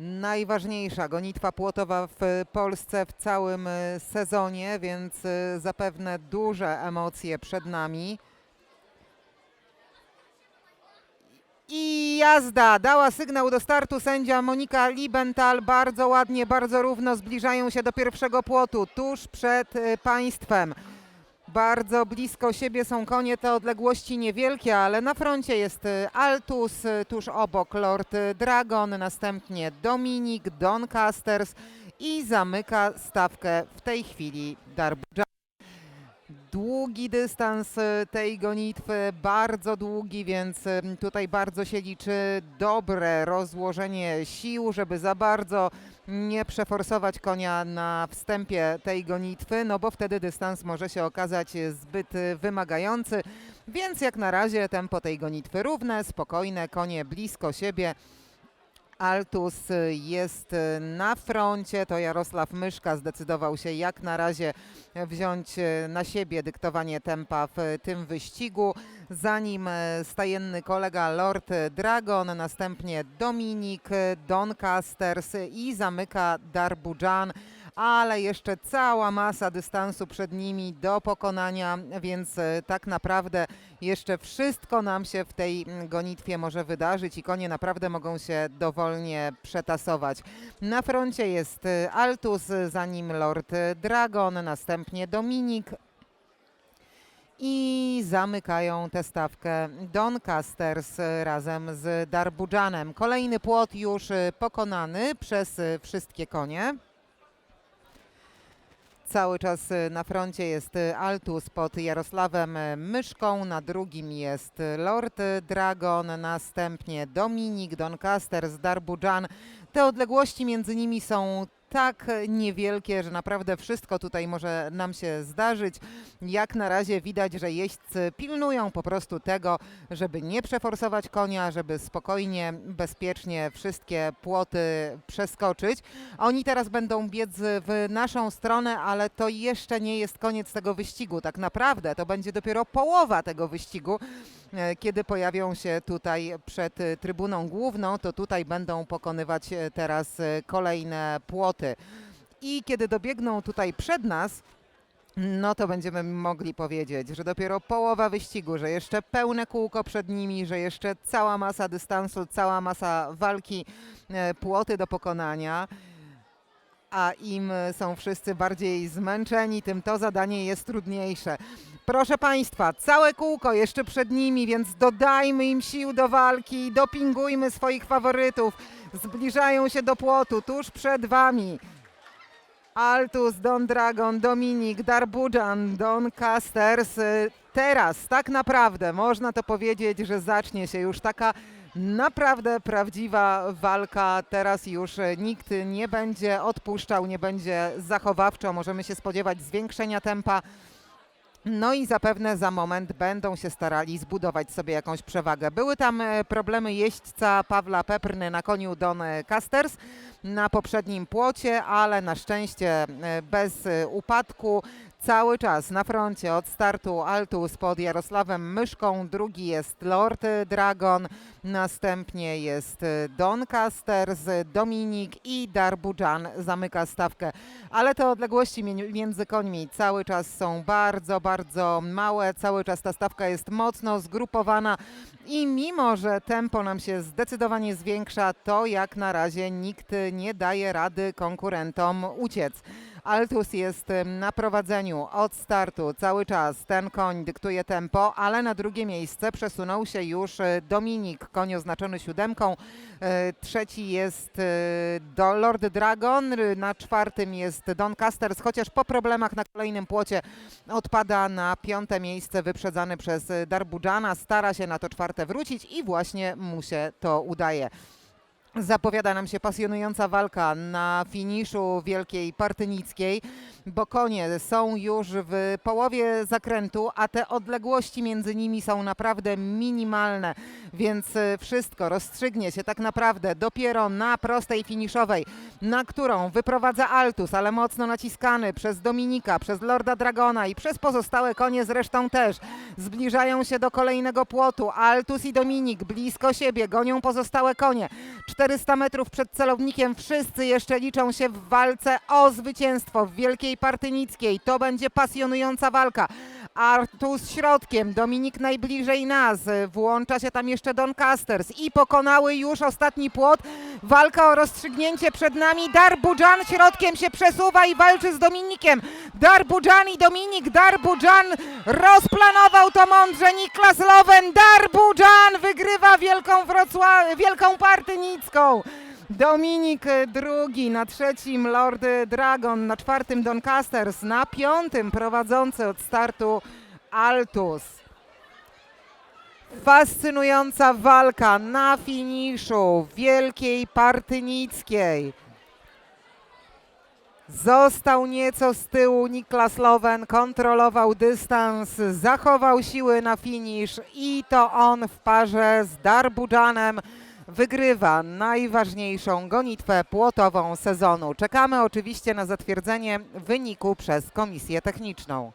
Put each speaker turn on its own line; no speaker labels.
najważniejsza gonitwa płotowa w Polsce w całym e, sezonie, więc e, zapewne duże emocje przed nami. I jazda! Dała sygnał do startu sędzia Monika Liebenthal. Bardzo ładnie, bardzo równo zbliżają się do pierwszego płotu, tuż przed e, państwem. Bardzo blisko siebie są konie, te odległości niewielkie, ale na froncie jest e, Altus, e, tuż obok Lord Dragon, następnie Dominik, Doncasters i zamyka stawkę w tej chwili Darbuja. Długi dystans e, tej gonitwy, bardzo długi, więc tutaj bardzo się liczy dobre rozłożenie sił, żeby za bardzo nie przeforsować konia na wstępie tej gonitwy, no bo wtedy dystans może się okazać zbyt wymagający. Więc jak na razie tempo tej gonitwy równe, spokojne, konie blisko siebie. Altus jest na froncie, to Jarosław Myszka zdecydował się jak na razie wziąć na siebie dyktowanie tempa w tym wyścigu. Za nim stajenny kolega Lord Dragon, następnie Dominik, Doncasters i zamyka Darbudżan ale jeszcze cała masa dystansu przed nimi do pokonania, więc e, tak naprawdę jeszcze wszystko nam się w tej mm, gonitwie może wydarzyć i konie naprawdę mogą się dowolnie przetasować. Na froncie jest e, Altus, za nim Lord Dragon, następnie Dominik, i zamykają tę stawkę Doncasters razem z Darbudżanem. Kolejny płot już e, pokonany przez wszystkie konie. Cały czas y, na froncie jest y, Altus pod Jarosławem y, Myszką, na drugim jest Lord Dragon, następnie Dominik, Doncaster, Darbudżan. Te odległości między nimi są tak niewielkie, że naprawdę wszystko tutaj może nam się zdarzyć. Jak na razie widać, że jeźdźcy pilnują po prostu tego, żeby nie przeforsować konia, żeby spokojnie, bezpiecznie wszystkie płoty przeskoczyć. Oni teraz będą biec w naszą stronę, ale to jeszcze nie jest koniec tego wyścigu. Tak naprawdę to będzie dopiero połowa tego wyścigu. E, Kiedy pojawią się tutaj przed e, trybuną główną, to tutaj będą pokonywać e, teraz kolejne płoty. I kiedy dobiegną tutaj przed nas, no to będziemy mogli powiedzieć, że dopiero połowa wyścigu, że jeszcze pełne kółko przed nimi, że jeszcze cała masa dystansu, cała masa walki, płoty do pokonania. A im są wszyscy bardziej zmęczeni, tym to zadanie jest trudniejsze. Proszę Państwa, całe kółko jeszcze przed nimi, więc dodajmy im sił do walki, dopingujmy swoich faworytów. Zbliżają się do płotu, tuż przed Wami. Altus, Don Dragon, Dominik, Darbudżan, Don Casters. Teraz tak naprawdę można to powiedzieć, że zacznie się już taka naprawdę prawdziwa walka. Teraz już nikt nie będzie odpuszczał, nie będzie zachowawczo. Możemy się spodziewać zwiększenia tempa. No i zapewne za moment będą się starali zbudować sobie jakąś przewagę. Były tam e, problemy jeźdźca Pawła Peprny na koniu Don Casters na poprzednim płocie, ale na szczęście e, bez e, upadku. Cały czas na froncie od startu Altus pod Jarosławem Myszką, drugi jest Lord Dragon, następnie jest e, Don Casters, Dominik i Darbudżan zamyka stawkę. Ale te odległości między końmi cały czas są bardzo, bardzo małe, cały czas ta stawka jest mocno zgrupowana i mimo, że tempo nam się zdecydowanie zwiększa, to jak na razie nikt nie daje rady konkurentom uciec. Altus jest na prowadzeniu od startu cały czas. Ten koń dyktuje tempo, ale na drugie miejsce przesunął się już e, Dominik, koń oznaczony siódemką. E, Trzeci jest e, Lord Dragon, na czwartym jest Don Casters, chociaż po problemach na kolejnym płocie odpada na piąte miejsce wyprzedzany przez Darbudżana. Stara się na to czwarte wrócić i właśnie mu się to udaje. Zapowiada nam się pasjonująca walka na finiszu Wielkiej Partynickiej, bo konie są już w połowie zakrętu, a te odległości między nimi są naprawdę minimalne, więc e, wszystko rozstrzygnie się tak naprawdę dopiero na prostej finiszowej. na którą wyprowadza Altus, ale mocno naciskany przez Dominika, przez Lorda Dragona i przez pozostałe konie zresztą też. Zbliżają się do kolejnego płotu. Altus i Dominik blisko siebie, gonią pozostałe konie. 400 metrów przed celownikiem wszyscy jeszcze liczą się w walce o zwycięstwo w Wielkiej Partynickiej. To będzie pasjonująca walka. Artus środkiem, Dominik najbliżej nas, włącza się tam jeszcze Doncasters i pokonały już ostatni płot. Walka o rozstrzygnięcie przed nami. Darbudżan środkiem się przesuwa i walczy z Dominikiem. Darbudżan i Dominik. Darbudżan rozplanował to mądrze. Niklas Lowen. Darbudżan wygrywa Wielką, Wrocław... Wielką Partynicką. Dominik drugi, na trzecim Lord Dragon, na czwartym Doncasters, na piątym prowadzący od startu Altus. Fascynująca walka na finiszu Wielkiej Partynickiej. Został nieco z tyłu Niklas Lowen, kontrolował dystans, zachował siły na finisz i to on w parze z Darbudżanem wygrywa najważniejszą gonitwę płotową sezonu. Czekamy oczywiście na zatwierdzenie wyniku przez komisję techniczną.